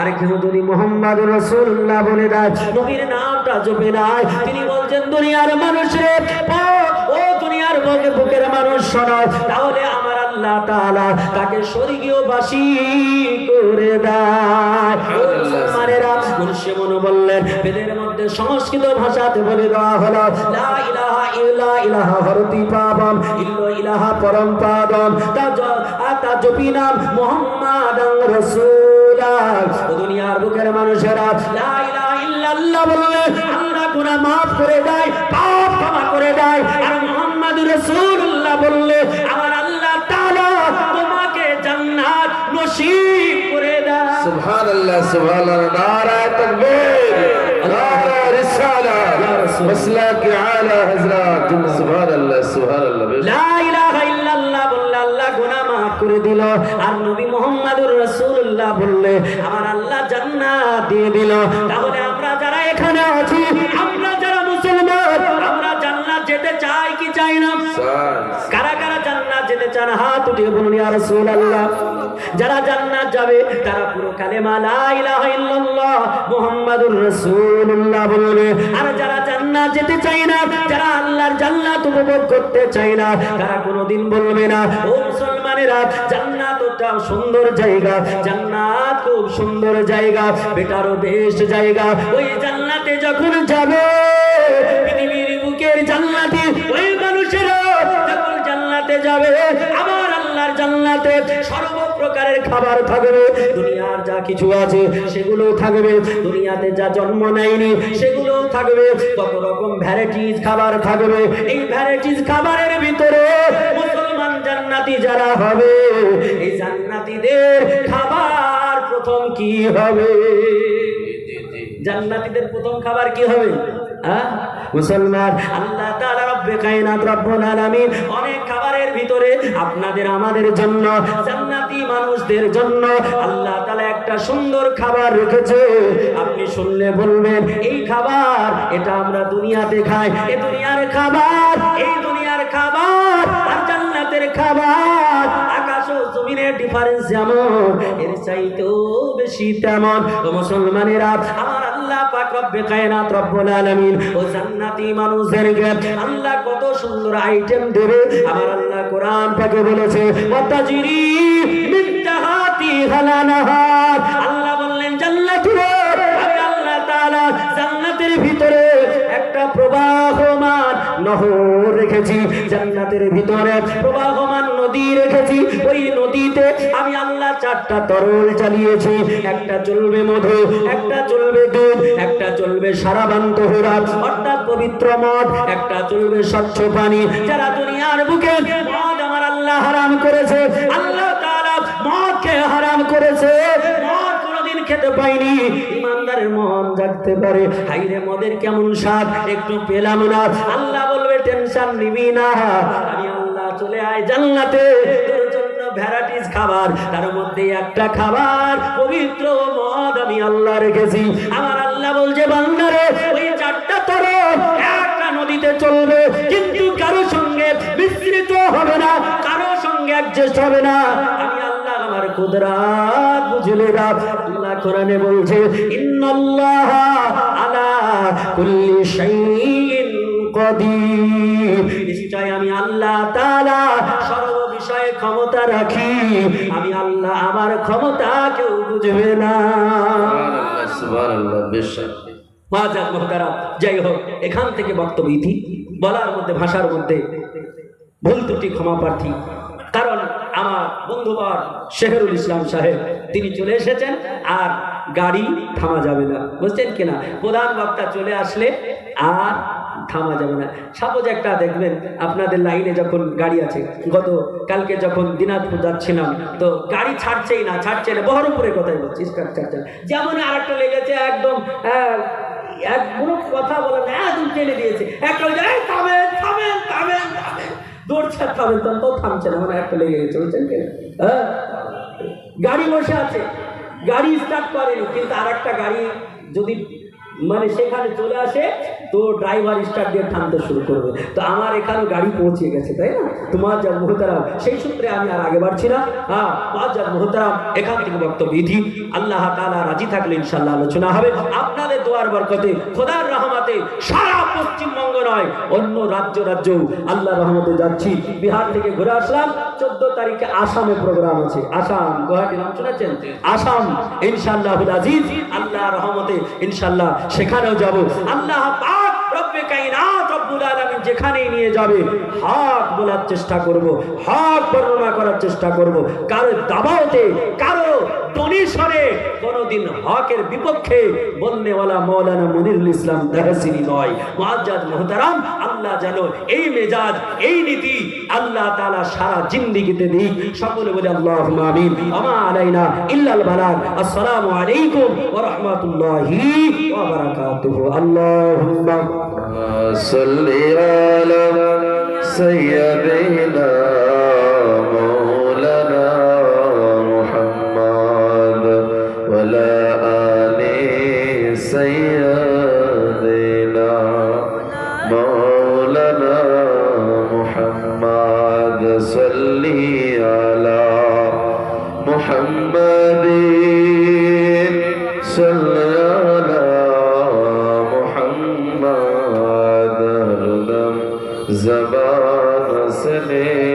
আর কেউ যদি মোহাম্মদ রসুল্লাহ বলে দেয় নবীর নামটা জপে নাই তিনি বলছেন দুনিয়ার মানুষের ও দুনিয়ার বুকে বুকের মানুষ শোনো তাহলে আমার আল্লাহ তাআলা তাকে স্বর্গীয় বাসী করে দেয়। মুসলমানেরা মুর্শিদ মনু বললেন বেদের মধ্যে সংস্কৃত ভাষাতে বলে দেওয়া হলো লা ইলাহা ইল্লা ইলাহা হরতি পাবম ইল্লো ইলাহা পরম পাদম তা জপি নাম মোহাম্মদ গুনাহগার ও দুনিয়ার বুকের মানুষেরা লা ইলাহা ইল্লাল্লাহ বললে আমরা করে দেয় পাপ ক্ষমা করে দেয়। আর মুহাম্মদুর রাসূলুল্লাহ বললে আমার আল্লাহ তাআলা তোমাকে জান্নাত নসিব করে দেয়। সুবহানাল্লাহ সুবহানাল্লাহ নারায়ে তাকবীর নারায়ে রিসালা মাসলাক আলা হযরত সুবহানাল্লাহ সুবহানাল্লাহ লা ইলাহা গুনাহ মাফ করে দিল। আর নবী মুহাম্মদুর রাসূলুল্লাহ বললে, আমার আল্লাহ জান্নাত দিয়ে দিল। তাহলে আমরা যারা এখানে আছি হাত উঠিয়ে বলুন, ইয়া রাসূলুল্লাহ, যারা জান্নাত যাবে, তারা পুরো কালেমা লা ইলাহা ইল্লাল্লাহ মুহাম্মাদুর রাসূলুল্লাহ বলবে। আর যারা জান্নাত যেতে চায় না, যারা আল্লাহর জান্নাত উপভোগ করতে চায় না, তারা কোনোদিন বলবে না, ও মুসলমানেরা, জান্নাত ওটা সুন্দর জায়গা, জান্নাত খুব সুন্দর জায়গা বেটারও বেশ জায়গা, ওই জান্নাতে যখন যাবে জান্নাতে সর্বপ্রকারের খাবার থাকবে। দুনিয়ার যা কিছু আছে সেগুলো থাকবে। দুনিয়াতে যা জন্ম নেয়নি সেগুলো থাকবে। কত রকম ভ্যারাইটিস খাবার থাকবে। এই ভ্যারাইটিস খাবারের ভিতরে মুসলমান জান্নাতি যারা হবে, এই জান্নাতীদের খাবার প্রথম কি হবে? জান্নাতীদের প্রথম খাবার কি হবে? মুসলমান, আল্লাহ তাআলা রব্বে কায়নাত রব্বুল আলামিন অনেক খাবারের ভিতরে আপনাদের, আমাদের জন্য, জান্নাতি মানুষদের জন্য আল্লাহ তাআলা একটা সুন্দর খাবার রেখেছে। আপনি শুনলে বলবেন, এই খাবার এটা আমরা দুনিয়াতে খাই। এই দুনিয়ার খাবার, এই দুনিয়ার খাবার, আর জান্নাতের খাবার। জমিনের ডিফারেন্স যেমন, এর চাইতেও বেশি তেমন। মুসলমানেরা, আমার আল্লাহ পাক রব্বে কায়নাত রব্বুল আলামিন, ও জান্নাতি মানুষদেরকে আল্লাহ কত সুন্দর আইটেম দেবে। আমার আল্লাহ কোরআন পাকে বলেছে, ওয়াতাজরি মিন তাহাতি হালানাহার আল্লাহ বললেন জান্নাতুরে আমি আল্লাহ তাআলা জান্নাতের ভিতরে একটা প্রবাহমান নহর রেখেছি। জান্নাতের ভিতরে প্রবাহমান নদী রেখেছি, ওই নদীতে আমি আল্লাহ চারটা তরল চালিয়েছি একটা চলবে মধু, একটা চলবে দুধ, একটা চলবে সারাবান তোহরা অর্থাৎ পবিত্র মদ, একটা চলবে স্বচ্ছ পানি। যারা দুনিয়ার বুকে মদ আমার আল্লাহ হারাম করেছে, আল্লাহ তাআলা মদকে হারাম করেছে। মদ কোনোদিন খেতে পাইনি। ইমানদারের জাগতে পারে। হাইরে মদের কেমন স্বাদ? একটু পেলাম না। আল্লাহ বলবে, টেনশন নিবি না। আমি চলে আয় জান্নাতে। তোর জন্য ভ্যারাইটিস খাবার, তার মধ্যে একটা খাবার পবিত্র মদ আমি আল্লাহ রেখেছি। আমার আল্লাহ বলছে বান্দারে ওই চারটা একটা নদীতে চলবে, কিন্তু কারও সঙ্গে মিশ্রিত হবে না, কারও সঙ্গে অ্যাডজাস্ট হবে না। আমি আল্লাহ আমার কুদরাত বুঝলে আল্লাহ কোরআনে বলছে, ইন্নাল্লাহ আলা কুল্লি শাইইন কদির। আমি আল্লাহ তালা সর্ব বিষয়ে ক্ষমতা রাখি। আমি আল্লাহ আমার ক্ষমতা কেউ বুঝবে না। মাজার যাই হোক এখান থেকে বক্তব্য ইতি। বলার মধ্যে ভাষার মধ্যে ভুল ত্রুটি ক্ষমা প্রার্থী। কারণ আমার বন্ধুবর শেহরুল ইসলাম সাহেব তিনি চলে এসেছেন আর গাড়ি থামা যাবে না। বুঝছেন কিনা প্রধান বক্তা চলে আসলে আর থামা যাবে না। সাপোজ একটা দেখবেন আপনাদের লাইনে যখন গাড়ি আছে গত কালকে যখন দিনাজপুর যাচ্ছিলাম তো গাড়ি ছাড়ছেই না ছাড়ছে না বহরমপুরের কথাই বলছি স্টার্ট ছাড়ছে না। যেমন আরেকটা লেগেছে একদম এক কোনো কথা বলে না একদম টেনে দিয়েছে। একটা ওই যে, "এই, থামেন থামেন থামেন থামেন। দৌড়ছে থামেন তো থামছে না মানে একটা লেগে গেছে বুঝছেন হ্যাঁ? গাড়ি বসে আছে গাড়ি স্টার্ট করেনি কিন্তু আর একটা গাড়ি যদি মানে সেখানে চলে আসে তো ড্রাইভার স্টার্ট দিয়ে টানতে শুরু করবে। তো আমার এখানে গাড়ি পৌঁছে গেছে, তাই না? তোমার যা মোহতারাম, সেই সূত্রে আমি আর আগে বাড়ছি না। হ্যাঁ যা মোহতারাম, এখান থেকে বক্তব্য বিধি আল্লাহ তাআলা রাজি থাকলে ইনশাল্লাহ আলোচনা হবে। আপনাদের দোয়ার বরকতে, খোদার রহমতে সারা পশ্চিমবঙ্গ নয়, অন্য রাজ্য রাজ্য আল্লাহ রহমতে যাচ্ছি। বিহার থেকে ঘুরে আসলাম। চোদ্দ তারিখে আসামে প্রোগ্রাম আছে। আসাম, গুয়াহাটি, নাম শুনেছেন? আসাম ইনশাল্লাহ আল্লাহ রহমতে ইনশাল্লাহ সেখানেও যাব। আল্লাহ রব্বে কায়নাত রব্বুল আলামিন যেখানেই নিয়ে যাবে হক বলার চেষ্টা করব হক বর্ণনা করার চেষ্টা করব। কারও দাবাওতে কারও ডোনেশনে কোনোদিন হকের বিপক্ষে বলনেওয়ালা মৌলানা মনিরুল ইসলাম দেহসিনী নয়। মুআজ্জাজ মুহতারাম, আল্লাহ যেন এই মেজাজ, এই নীতি আল্লাহ তাআলা সারা জিন্দেগিতে দিক। সকলে বলে আল্লাহুম্মা আমিন। আমা আলাইনা ইল্লাল বালাগ। আসসালামু আলাইকুম ওয়া রাহমাতুল্লাহি ওয়া বারাকাতুহু। আল্লাহুম্মা صل على سيدنا مولانا محمد ولا آل سيدنا مولانا محمد صل على محمد محمد هردم زبان سنے